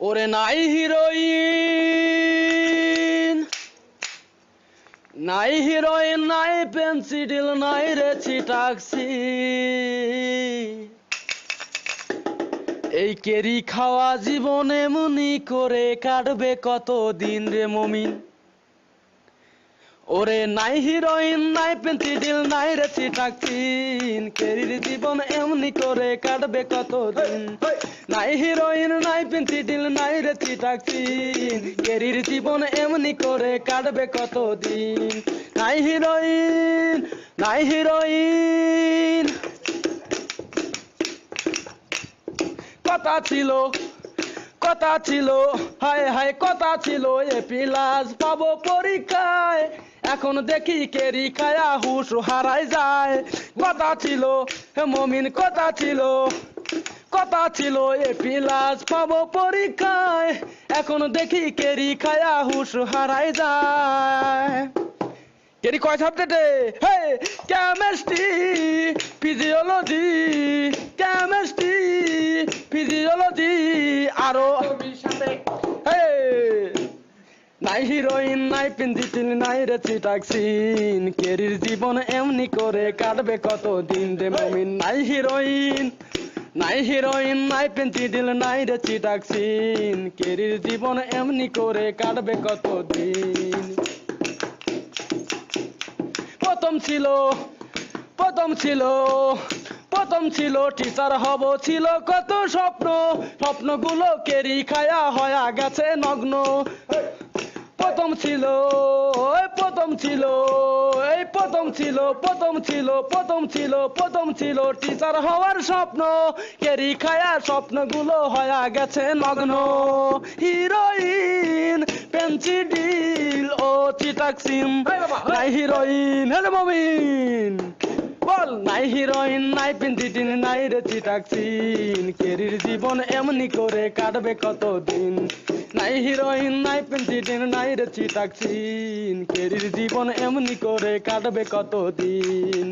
ওরে নাই হিরোইন নাই হিরোইন, নাই পেন্সিডিল, নাই রে চিটাক্সি। এই কেরি খাওয়া জীবনে মুনি করে কাটবে কত দিন রে মমিন? ওরে নাই হিরোইন, নাই পেন্সিডিল, নাই রে চিটাক্সিন জীবন এমনি করে কাটবে কতদিন? নাই হিরোইন নাই পেন্সিডিল নাই রে চিটাক্সিন কেরির জীবন এমনি করে কাটবে কতদিন? নাই হিরোইন নাই হিরোইন কথা ছিল কথা ছিল, হায় হায় কথা ছিল, এ পিলাস পাবো পরীক্ষায়। এখন দেখি কেরি খায়া হুশ হারাই যায়। কথা ছিল, হে মমিন, কথা ছিল কথা ছিল, এ পিলাস পাবো পরীক্ষায়। এখন দেখি কেরি খায়া হুশ হারাই যায়। কেরি কয় সাবজেক্টে হে কেমিস্ট্রি ফিজিওলজি কেমিস্ট্রি ফিজিওলজি আরও। নাই হিরোইন নাই পিন্দিটিল নাই রে চিটাক্সিন কেরির জীবন এমনি করে কাটবে কত দিন রে মমিন? নাই হিরোইন নাই হিরোইন নাই পেন্সিডিল নাই রে চিটাক্সিন কেরির জীবন এমনি করে কাটবে কত দিন প্রথম ছিল প্রথম ছিল প্রথম ছিল টিচার হব ছিল কত স্বপ্ন। স্বপ্নগুলো কেরি খায়া হয়া গেছে নগ্ন। প্রথম ছিল প্রথম ছিল এই প্রথম ছিল প্রথম ছিল প্রথম ছিল প্রথম ছিল টিচার হওয়ার স্বপ্ন। কেরি খায়া স্বপ্নগুলো হয়া গেছে নগ্ন। হিরোইন পেন্সিডিল ও চিটাক্সিম। Heroin hello Momin. বল। নাই হিরোইন, নাই পিন্দিটিন নাই রে চিটাক্সিন কেরির জীবন এমনি করে কাটবে কতদিন? নাই হিরোইন, নাই পিন্দিটিন নাই রে চিটাক্সিন কেরির জীবন এমনি করে কাটবে কত দিন